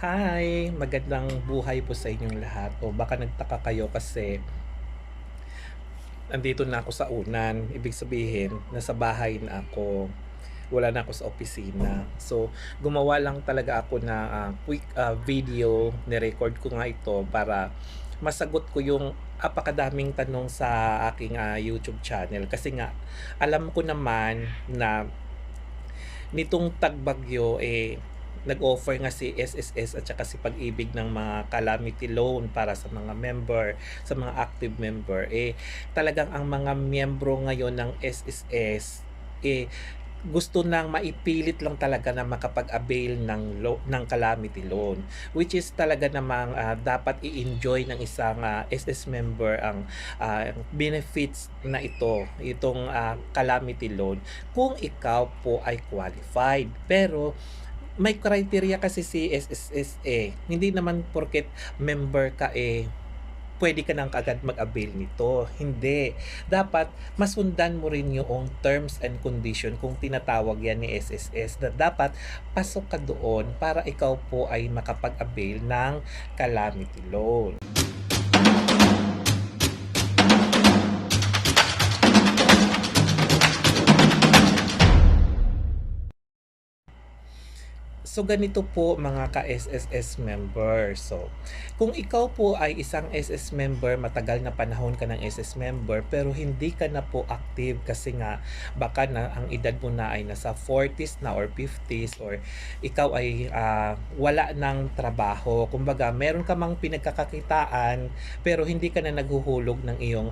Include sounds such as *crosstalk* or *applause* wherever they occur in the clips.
Hi! Magandang buhay po sa inyong lahat. O baka nagtaka kayo kasi nandito na ako sa unan. Ibig sabihin, nasa bahay na ako. Wala na ako sa opisina. So, gumawa lang talaga ako na ah, quick ah, video. Nirecord ko nga ito para masagot ko yung apakadaming tanong sa aking ah, YouTube channel. Kasi nga, alam ko naman na nitong tagbagyo eh nag-offer nga si SSS at saka si Pag-ibig ng mga calamity loan para sa mga member, sa mga active member. Eh, talagang ang mga miyembro ngayon ng SSS, eh, gusto nang maipilit lang talaga na makapag-avail ng lo- ng calamity loan which is talaga namang ah, dapat i-enjoy ng isang ah, SS member ang ah, benefits na ito itong ah, calamity loan kung ikaw po ay qualified pero may criteria kasi si SSS eh. Hindi naman porket member ka eh pwede ka nang agad mag-avail nito. Hindi. Dapat masundan mo rin yung terms and condition kung tinatawag yan ni SSS na dapat pasok ka doon para ikaw po ay makapag-avail ng calamity loan. So ganito po mga ka-SSS member. So kung ikaw po ay isang SS member, matagal na panahon ka ng SS member pero hindi ka na po active kasi nga baka na ang edad mo na ay nasa 40s na or 50s or ikaw ay ah, wala ng trabaho. Kumbaga, meron ka mang pinagkakakitaan pero hindi ka na naghuhulog ng iyong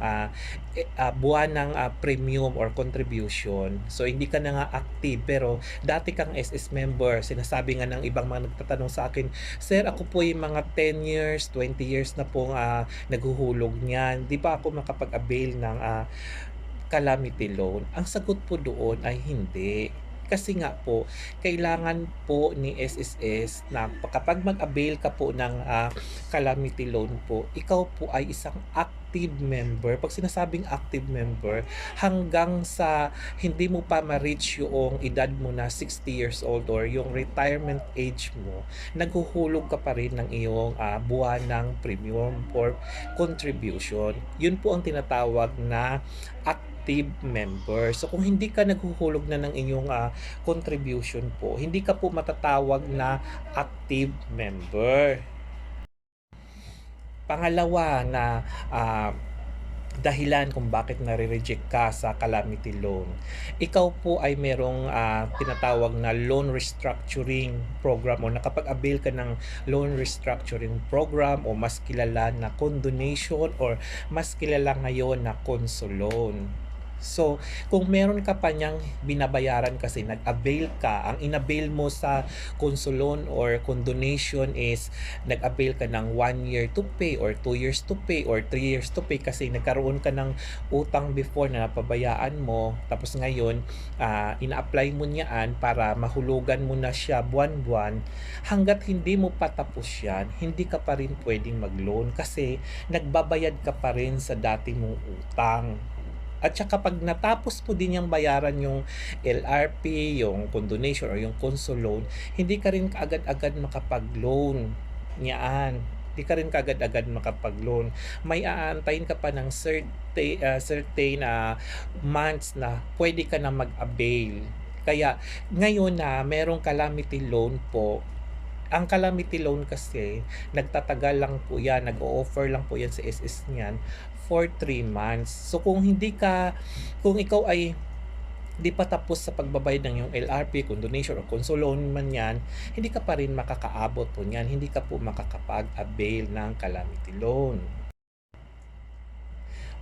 eh, ah, buwan ng ah, premium or contribution. So hindi ka na nga active pero dati kang SS member, sinasabi nga ng ibang mga nagtatanong sa akin, Sir, ako po yung mga 10 years, 20 years na pong ah, naghuhulog niyan. Di ba ako makapag-avail ng ah, calamity loan? Ang sagot po doon ay hindi. Kasi nga po, kailangan po ni SSS na kapag mag-avail ka po ng ah, calamity loan po, ikaw po ay isang active member. Pag sinasabing active member, hanggang sa hindi mo pa ma-reach yung edad mo na 60 years old or yung retirement age mo, naghuhulog ka pa rin ng iyong ah, buwan ng premium for contribution. Yun po ang tinatawag na active member. So kung hindi ka naghuhulog na ng inyong ah, contribution po, hindi ka po matatawag na active member. Pangalawa na ah, dahilan kung bakit nare-reject ka sa calamity loan. Ikaw po ay merong ah, tinatawag na loan restructuring program o nakapag-avail ka ng loan restructuring program o mas kilala na condonation or mas kilala ngayon na conso loan. So, kung meron ka pa niyang binabayaran kasi nag-avail ka, ang inavail mo sa consolon or condonation is nag-avail ka ng 1 year to pay or 2 years to pay or 3 years to pay kasi nagkaroon ka ng utang before na napabayaan mo. Tapos ngayon ah, ina-apply mo niyaan para mahulugan mo na siya buwan-buwan. Hanggat hindi mo patapos yan hindi ka pa rin pwedeng mag-loan kasi nagbabayad ka pa rin sa dati mong utang at saka pag natapos po din yung bayaran yung LRP, yung condonation or yung console loan, hindi ka rin kaagad-agad makapag-loan niyaan. Hindi ka rin kaagad-agad makapag-loan. May aantayin ka pa ng certain, uh, certain uh, months na pwede ka na mag-avail. Kaya ngayon na merong calamity loan po, ang calamity loan kasi, nagtatagal lang po yan, nag-o-offer lang po yan sa SS niyan for 3 months. So kung hindi ka, kung ikaw ay di pa tapos sa pagbabayad ng yung LRP, kung donation o console loan man yan, hindi ka pa rin makakaabot po niyan. Hindi ka po makakapag-avail ng calamity loan.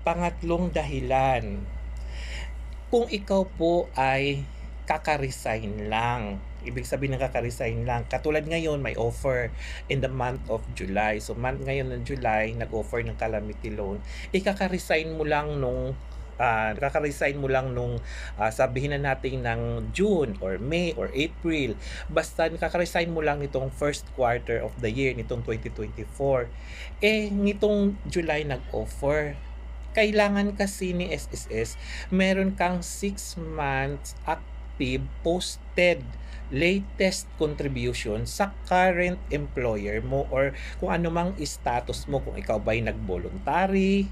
Pangatlong dahilan, kung ikaw po ay kaka-resign lang. Ibig sabihin ng kaka-resign lang. Katulad ngayon, may offer in the month of July. So, month ngayon ng July, nag-offer ng calamity loan. Ikaka-resign mo lang nung uh, kaka-resign mo lang nung ah, sabihin na natin ng June or May or April. Basta kaka-resign mo lang nitong first quarter of the year, nitong 2024. Eh, nitong July nag-offer kailangan kasi ni SSS, meron kang 6 months active posted latest contribution sa current employer mo or kung ano mang status mo kung ikaw ba'y nag-voluntary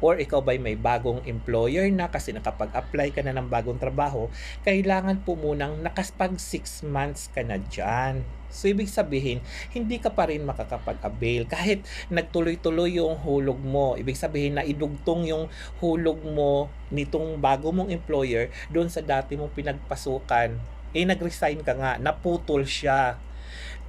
or ikaw ba'y may bagong employer na kasi nakapag-apply ka na ng bagong trabaho, kailangan po munang nakaspag 6 months ka na dyan. So, ibig sabihin, hindi ka pa rin makakapag-avail kahit nagtuloy-tuloy yung hulog mo. Ibig sabihin na idugtong yung hulog mo nitong bago mong employer doon sa dati mong pinagpasukan. Eh, nag-resign ka nga, naputol siya.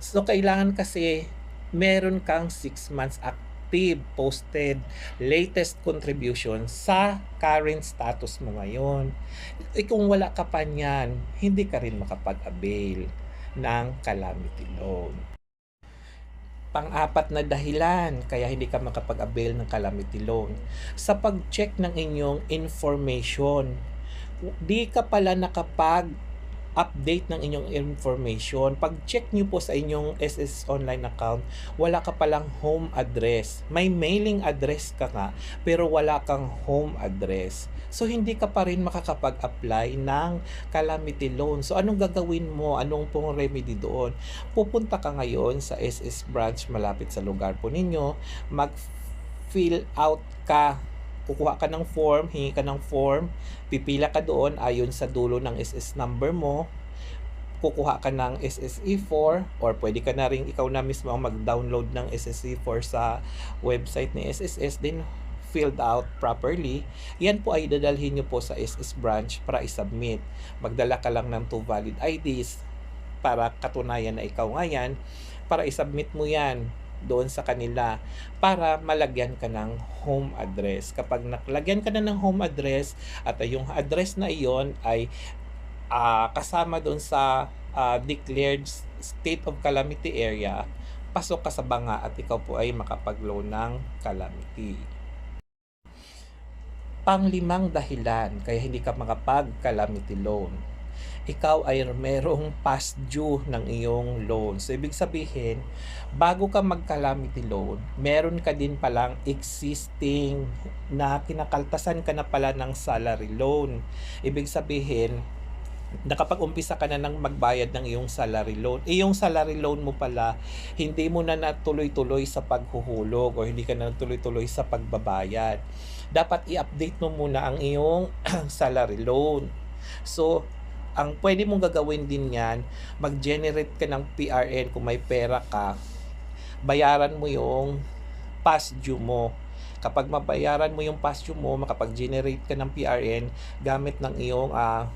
So, kailangan kasi meron kang 6 months active, posted, latest contribution sa current status mo ngayon. Eh, kung wala ka pa niyan, hindi ka rin makapag-avail ng calamity loan. Pang-apat na dahilan kaya hindi ka makapag-avail ng calamity loan. Sa pag-check ng inyong information, di ka pala nakapag update ng inyong information. Pag-check nyo po sa inyong SS online account, wala ka palang home address. May mailing address ka nga, pero wala kang home address. So, hindi ka pa rin makakapag-apply ng calamity loan. So, anong gagawin mo? Anong pong remedy doon? Pupunta ka ngayon sa SS branch malapit sa lugar po ninyo, mag-fill out ka kukuha ka ng form, hingi ka ng form, pipila ka doon ayon sa dulo ng SS number mo, kukuha ka ng SSE4 or pwede ka na rin ikaw na mismo ang mag-download ng SSE4 sa website ni SSS din filled out properly, yan po ay dadalhin nyo po sa SS branch para i-submit. Magdala ka lang ng two valid IDs para katunayan na ikaw nga yan, para i-submit mo yan doon sa kanila para malagyan ka ng home address. Kapag naklagyan ka na ng home address at yung address na iyon ay uh, kasama doon sa uh, declared state of calamity area, pasok ka sa banga at ikaw po ay makapag-loan ng calamity. Panglimang dahilan kaya hindi ka makapag-calamity loan ikaw ay merong past due ng iyong loan. So, ibig sabihin, bago ka mag-calamity loan, meron ka din palang existing na kinakaltasan ka na pala ng salary loan. Ibig sabihin, nakapag-umpisa ka na ng magbayad ng iyong salary loan. Eh, yung salary loan mo pala, hindi mo na natuloy-tuloy sa paghuhulog o hindi ka na natuloy-tuloy sa pagbabayad. Dapat i-update mo muna ang iyong *clears throat* salary loan. So, ang pwede mong gagawin din yan, mag-generate ka ng PRN kung may pera ka, bayaran mo yung past due mo. Kapag mabayaran mo yung past due mo, makapag-generate ka ng PRN gamit ng iyong uh,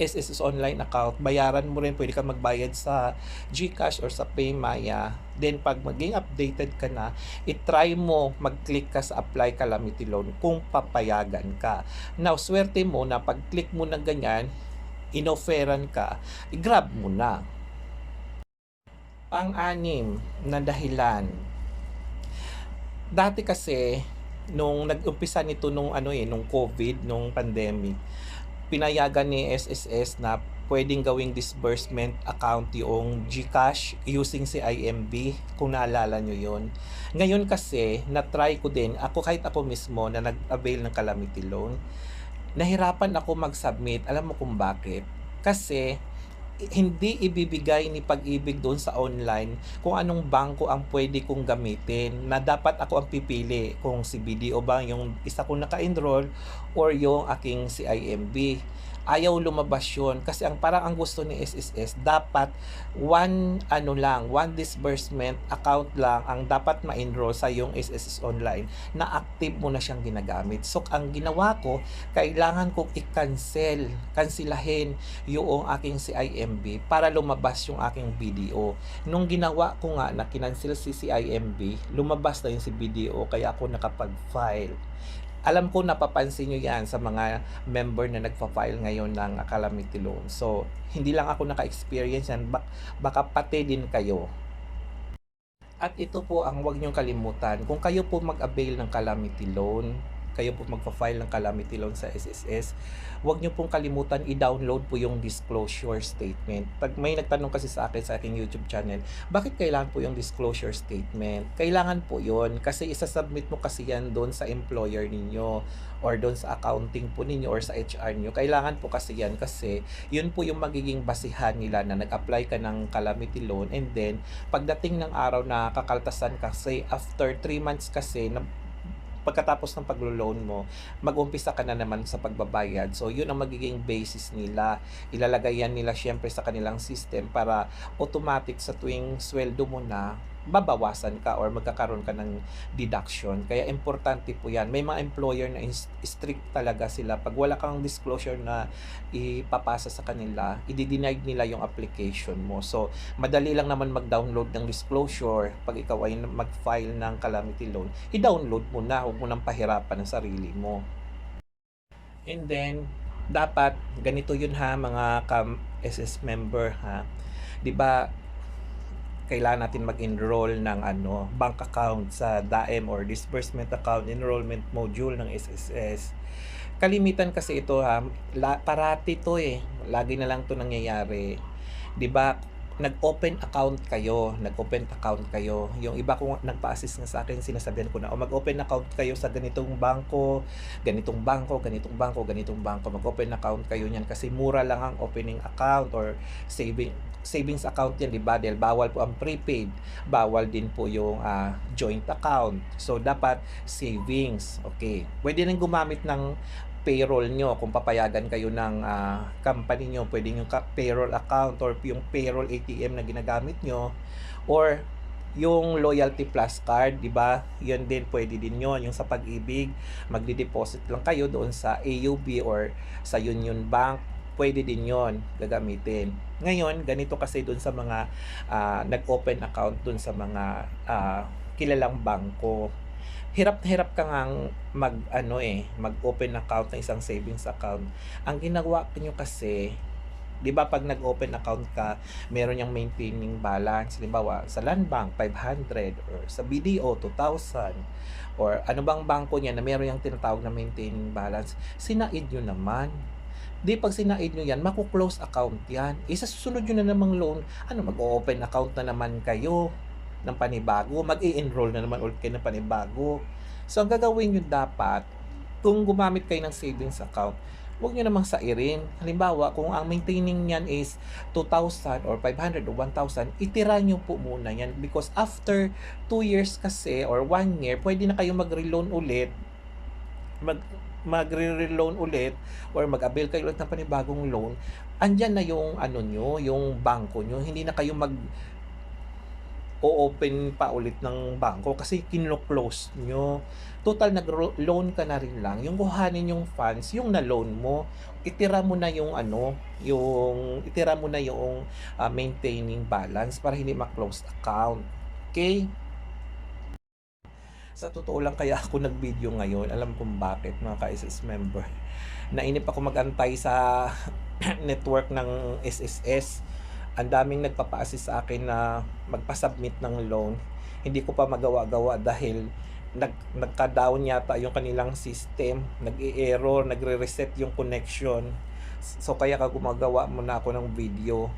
SSS online account, bayaran mo rin, pwede ka magbayad sa GCash or sa Paymaya. Then pag maging updated ka na, i-try mo mag-click ka sa apply calamity loan kung papayagan ka. Now, swerte mo na pag-click mo ng ganyan, inoferan ka, i-grab mo na. Pang-anim na dahilan. Dati kasi, nung nag-umpisa nito nung ano eh, nung COVID, nung pandemic, pinayagan ni SSS na pwedeng gawing disbursement account yung GCash using si IMB kung naalala nyo yon Ngayon kasi, na-try ko din, ako kahit ako mismo na nag-avail ng calamity loan, nahirapan ako mag-submit. Alam mo kung bakit? Kasi hindi ibibigay ni pag-ibig doon sa online kung anong bangko ang pwede kong gamitin na dapat ako ang pipili kung si BDO ba yung isa kong naka-enroll or yung aking CIMB ayaw lumabas yun. Kasi ang parang ang gusto ni SSS dapat one ano lang one disbursement account lang ang dapat ma-enroll sa yung SSS online na active mo na siyang ginagamit. So ang ginawa ko kailangan kong i-cancel kansilahin yung aking CIMB para lumabas yung aking BDO nung ginawa ko nga na kinancel si CIMB lumabas na yung si BDO kaya ako nakapag-file alam ko napapansin nyo yan sa mga member na nagpa-file ngayon ng calamity loan. So, hindi lang ako naka-experience yan, bak- baka pati din kayo. At ito po ang huwag nyong kalimutan, kung kayo po mag-avail ng calamity loan, kayo po magpa-file ng calamity loan sa SSS, huwag nyo pong kalimutan i-download po yung disclosure statement. Pag may nagtanong kasi sa akin sa aking YouTube channel, bakit kailangan po yung disclosure statement? Kailangan po yon kasi isasubmit mo kasi yan doon sa employer ninyo or doon sa accounting po ninyo or sa HR nyo. Kailangan po kasi yan kasi yun po yung magiging basihan nila na nag-apply ka ng calamity loan and then pagdating ng araw na kakaltasan kasi after 3 months kasi na pagkatapos ng paglo-loan mo, mag-umpisa ka na naman sa pagbabayad. So, yun ang magiging basis nila. Ilalagay yan nila syempre sa kanilang system para automatic sa tuwing sweldo mo na, babawasan ka or magkakaroon ka ng deduction. Kaya importante po yan. May mga employer na strict talaga sila. Pag wala kang disclosure na ipapasa sa kanila, i-deny nila yung application mo. So, madali lang naman mag-download ng disclosure pag ikaw ay mag-file ng calamity loan. I-download mo na, huwag mo nang pahirapan ang sarili mo. And then, dapat ganito yun ha mga kam SS member ha. 'Di ba kailangan natin mag-enroll ng ano, bank account sa DAEM or disbursement account enrollment module ng SSS. Kalimitan kasi ito ha, la, parati to eh. Lagi na lang to nangyayari. 'Di ba? Nag-open account kayo, nag-open account kayo. Yung iba kung nagpa-assist nga sa akin, sinasabihan ko na, o mag-open account kayo sa ganitong bangko, ganitong bangko, ganitong bangko, ganitong bangko. Mag-open account kayo niyan kasi mura lang ang opening account or saving savings account yan, di ba? Dahil bawal po ang prepaid, bawal din po yung ah, joint account. So, dapat savings. Okay. Pwede rin gumamit ng payroll nyo kung papayagan kayo ng ah, company nyo. Pwede yung payroll account or yung payroll ATM na ginagamit nyo. Or yung loyalty plus card, di ba? Yan din, pwede din yon Yung sa pag-ibig, magdi-deposit lang kayo doon sa AUB or sa Union Bank pwede din yon gagamitin. Ngayon, ganito kasi dun sa mga ah, nag-open account dun sa mga ah, kilalang bangko. Hirap na hirap ka ngang mag ano eh, mag-open account ng isang savings account. Ang ginagawa niyo kasi 'di ba pag nag-open account ka, meron yung maintaining balance, halimbawa sa Land Bank 500 or sa BDO 2,000 or ano bang bangko niya na meron yung tinatawag na maintaining balance, sinaid nyo naman. Di pag sinaid nyo yan, maku-close account yan. Isa susunod nyo na namang loan, ano, mag-open account na naman kayo ng panibago, mag-i-enroll na naman ulit kayo ng panibago. So, ang gagawin nyo dapat, kung gumamit kayo ng savings account, huwag nyo namang sairin. Halimbawa, kung ang maintaining niyan is 2,000 or 500 or 1,000, itira nyo po muna yan because after 2 years kasi or 1 year, pwede na kayo mag-reloan ulit mag magre-loan ulit or mag-avail kayo ulit ng panibagong loan, andyan na yung ano nyo, yung bangko nyo. Hindi na kayo mag o-open pa ulit ng bangko kasi kinlo-close nyo. Total nag-loan ka na rin lang. Yung kuhanin yung funds, yung na-loan mo, itira mo na yung ano, yung itira mo na yung ah, maintaining balance para hindi ma-close account. Okay? Sa totoo lang kaya ako nag-video ngayon, alam kong bakit mga ka-SS member. Nainip ako mag-antay sa *coughs* network ng SSS. Ang daming nagpapa-assist sa akin na magpa-submit ng loan. Hindi ko pa magawa-gawa dahil nag nagka-down yata yung kanilang system, nag-i-error, nagre-reset yung connection. So kaya ka gumagawa muna ako ng video.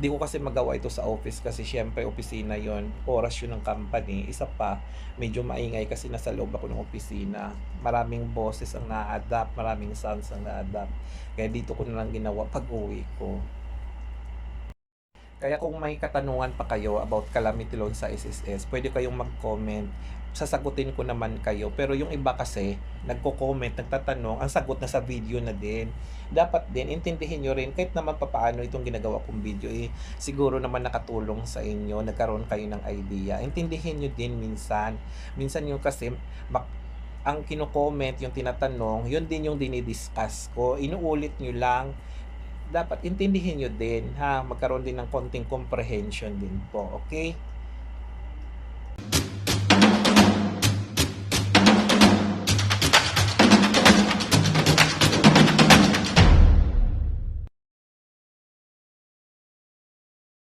Di ko kasi magawa ito sa office kasi syempre opisina yon oras yun ng company. Isa pa, medyo maingay kasi nasa loob ako ng opisina. Maraming boses ang na-adapt, maraming sounds ang na-adapt. Kaya dito ko na lang ginawa pag uwi ko. Kaya kung may katanungan pa kayo about calamity loan sa SSS, pwede kayong mag-comment. Sasagutin ko naman kayo. Pero yung iba kasi, nagko-comment, nagtatanong, ang sagot na sa video na din. Dapat din, intindihin nyo rin, kahit naman papaano itong ginagawa kong video, eh, siguro naman nakatulong sa inyo, nagkaroon kayo ng idea. Intindihin nyo din minsan. Minsan yung kasi, mak- ang kino-comment, yung tinatanong, yun din yung dinidiscuss ko. Inuulit nyo lang, dapat intindihin nyo din ha? Magkaroon din ng konting comprehension din po okay